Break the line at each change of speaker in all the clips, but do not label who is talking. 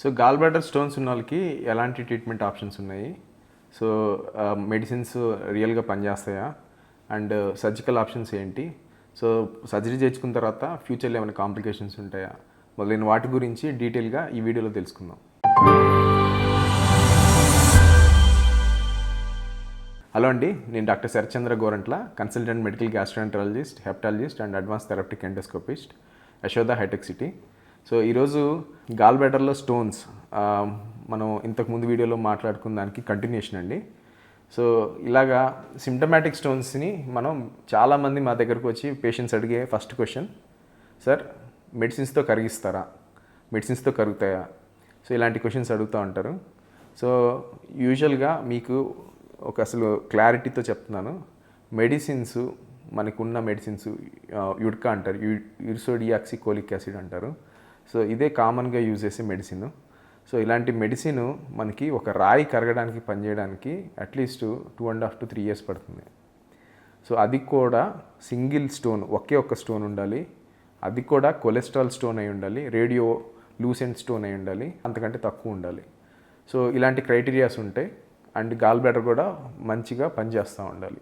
So gall bladder stones ఉన్న వాళ్ళకి ఎలాంటి ట్రీట్మెంట్ ఆప్షన్స్ ఉన్నాయి? సో మెడిసిన్స్ రియల్గా పనిచేస్తాయా? అండ్ సర్జికల్ ఆప్షన్స్ ఏంటి? సో సర్జరీ చేయించుకున్న తర్వాత ఫ్యూచర్లో ఏమైనా కాంప్లికేషన్స్ ఉంటాయా? మొదలైన వాటి గురించి డీటెయిల్గా ఈ వీడియోలో తెలుసుకుందాం. హలో అండి నేను doctor Sharachandra Gorantla consultant medical gastroenterologist hepatologist and advance therapeutic endoscopist Yashoda hitech city. So ఈరోజు గాల్ బ్యాటర్లో స్టోన్స్ మనం ఇంతకు ముందు వీడియోలో మాట్లాడుకున్న దానికి కంటిన్యూషన్ అండి. సో ఇలాగా సిమ్టమాటిక్ స్టోన్స్ని మనం చాలామంది మా దగ్గరకు వచ్చి పేషెంట్స్ అడిగే ఫస్ట్ క్వశ్చన్ సార్ మెడిసిన్స్తో కరిగిస్తారా? మెడిసిన్స్తో కరుగుతాయా? సో ఇలాంటి క్వశ్చన్స్ అడుగుతూ ఉంటారు. సో యూజువల్గా మీకు ఒక అసలు క్లారిటీతో చెప్తున్నాను. మెడిసిన్స్ మనకున్న మెడిసిన్స్ యుడ్కా అంటారు. యుర్సోడియాక్సి కోలిక్ యాసిడ్ అంటారు. సో ఇదే కామన్గా యూజ్ చేసే మెడిసిన్. సో ఇలాంటి మెడిసిన్ మనకి ఒక రాయి కరగడానికి పనిచేయడానికి at least two and half to three years పడుతుంది. సో అది కూడా సింగిల్ స్టోన్ ఒకే ఒక్క స్టోన్ ఉండాలి. అది కూడా కొలెస్ట్రాల్ స్టోన్ అయి ఉండాలి రేడియో లూసెంట్ స్టోన్ అయి ఉండాలి అంతకంటే తక్కువ ఉండాలి. సో ఇలాంటి క్రైటీరియాస్ ఉంటాయి అండ్ గాల్ బ్లాడర్ కూడా మంచిగా పనిచేస్తూ ఉండాలి.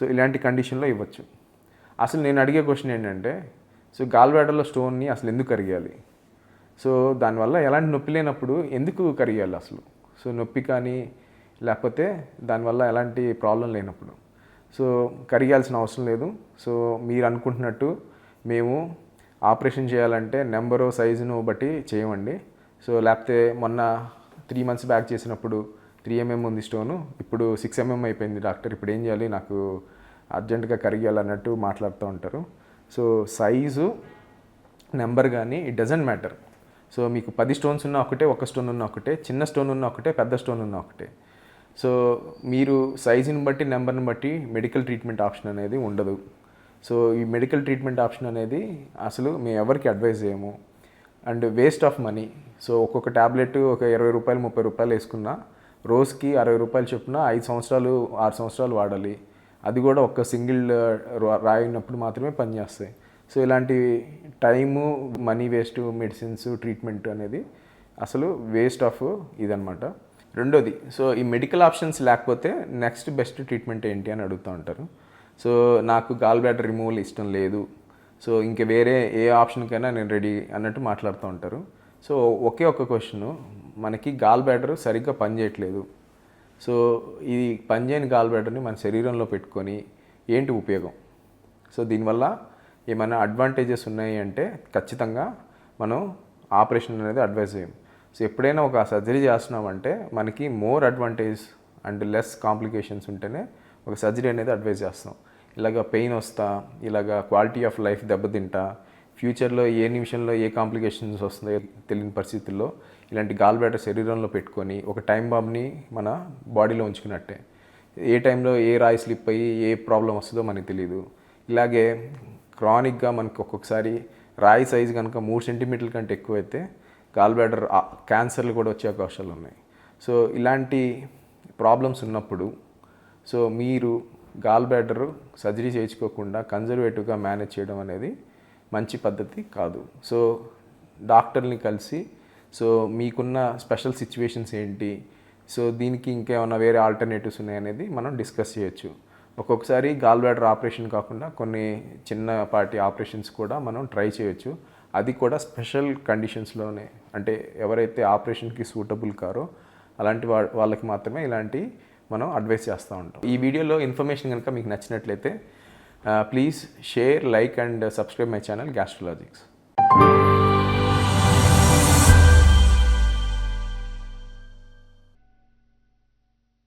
సో ఇలాంటి కండిషన్లో ఇవ్వచ్చు. అసలు నేను అడిగే క్వశ్చన్ ఏంటంటే సో గాల్ బ్లాడర్లో స్టోన్ని అసలు ఎందుకు కరిగాలి? సో దానివల్ల ఎలాంటి నొప్పి లేనప్పుడు ఎందుకు కరిగేయాలి అసలు? సో నొప్పి కానీ లేకపోతే దానివల్ల ఎలాంటి ప్రాబ్లం లేనప్పుడు. సో కరిగాల్సిన అవసరం లేదు. సో మీరు అనుకుంటున్నట్టు మేము ఆపరేషన్ చేయాలంటే నెంబరు సైజును బట్టి చేయమండి సో లేకపోతే మొన్న త్రీ మంత్స్ బ్యాక్ చేసినప్పుడు త్రీ ఎంఎం ఉంది స్టోను. ఇప్పుడు సిక్స్ ఎంఎం అయిపోయింది డాక్టర్. ఇప్పుడు ఏం చేయాలి? నాకు అర్జెంటుగా కరిగేయాలన్నట్టు మాట్లాడుతూ ఉంటారు. సో సైజు నెంబర్ కానీ ఇట్ డజంట్ మ్యాటర్. సో మీకు పది స్టోన్స్ ఉన్న ఒకటే ఒక స్టోన్ ఉన్న ఒకటే చిన్న స్టోన్ ఉన్న ఒకటే పెద్ద స్టోన్ ఉన్న ఒకటే. సో మీరు సైజుని బట్టి నెంబర్ని బట్టి మెడికల్ ట్రీట్మెంట్ ఆప్షన్ అనేది ఉండదు. సో ఈ మెడికల్ ట్రీట్మెంట్ ఆప్షన్ అనేది అసలు మేము ఎవరికి అడ్వైజ్ చేయము. And waste of money so ఒక్కొక్క ట్యాబ్లెట్ ఒక ఇరవై రూపాయలు ముప్పై రూపాయలు వేసుకున్నా రోజుకి అరవై రూపాయలు చొప్పున ఐదు సంవత్సరాలు ఆరు సంవత్సరాలు వాడాలి. అది కూడా ఒక్క సింగిల్ రాయినప్పుడు మాత్రమే పనిచేస్తాయి. సో ఇలాంటి time money waste medicines treatment అనేది అసలు వేస్ట్ ఆఫ్ ఇదనమాట. రెండోది సో ఈ మెడికల్ ఆప్షన్స్ లేకపోతే నెక్స్ట్ బెస్ట్ ట్రీట్మెంట్ ఏంటి అని అడుగుతూ ఉంటారు. సో నాకు గాల్ బ్లాడర్ రిమూవల్ ఇష్టం లేదు. సో ఇంక వేరే ఏ ఆప్షన్కైనా నేను రెడీ అన్నట్టు మాట్లాడుతూ ఉంటారు. సో ఒకే ఒక క్వశ్చన్ మనకి గాల్ బ్లాడర్ సరిగ్గా పనిచేయట్లేదు సో ఈ పనిచేయని గాల్ బ్లాడర్ని మన శరీరంలో పెట్టుకొని ఏంటి ఉపయోగం? సో దీనివల్ల ఏమైనా అడ్వాంటేజెస్ ఉన్నాయి అంటే ఖచ్చితంగా మనం ఆపరేషన్ అనేది అడ్వైజ్ చేయం. సో ఎప్పుడైనా ఒక సర్జరీ చేస్తున్నామంటే మనకి more advantage and less complications ఉంటేనే ఒక సర్జరీ అనేది అడ్వైజ్ చేస్తాం ఇలాగ పెయిన్ వస్తా ఇలాగ క్వాలిటీ ఆఫ్ లైఫ్ దెబ్బతింటా ఫ్యూచర్లో ఏ నిమిషంలో ఏ కాంప్లికేషన్స్ వస్తుందో తెలియని పరిస్థితుల్లో ఇలాంటి గాల్ శరీరంలో పెట్టుకొని ఒక టైం బాంబ్ని మన బాడీలో ఉంచుకున్నట్టే. ఏ టైంలో ఏ రాయి స్లిప్ అయ్యి ఏ ప్రాబ్లం వస్తుందో మనకి తెలియదు ఇలాగే క్రానిక్గా మనకి ఒక్కొక్కసారి రాయి సైజు కనుక మూడు సెంటీమీటర్ల కంటే ఎక్కువైతే గాల్ బ్లాడర్ క్యాన్సర్లు కూడా వచ్చే అవకాశాలు ఉన్నాయి. సో ఇలాంటి ప్రాబ్లమ్స్ ఉన్నప్పుడు సో మీరు గాల్ బ్లాడర్ సర్జరీ చేయించుకోకుండా కన్జర్వేటివ్గా మేనేజ్ చేయడం అనేది మంచి పద్ధతి కాదు. సో డాక్టర్ని కలిసి సో మీకున్న స్పెషల్ సిచ్యువేషన్స్ ఏంటి? సో దీనికి ఇంకేమైనా వేరే ఆల్టర్నేటివ్స్ ఉన్నాయనేది మనం డిస్కస్ చేయొచ్చు. ఒక్కొక్కసారి గాల్ బ్లాడర్ ఆపరేషన్ కాకుండా కొన్ని చిన్నపాటి ఆపరేషన్స్ కూడా మనం ట్రై చేయొచ్చు. అది కూడా స్పెషల్ కండిషన్స్లోనే. అంటే ఎవరైతే ఆపరేషన్కి సూటబుల్ కారో అలాంటి వా వాళ్ళకి మాత్రమే ఇలాంటి మనం అడ్వైస్ చేస్తూ ఉంటాం. ఈ వీడియోలో ఇన్ఫర్మేషన్ కనుక మీకు నచ్చినట్లయితే please share like and subscribe my channel Gastrologics.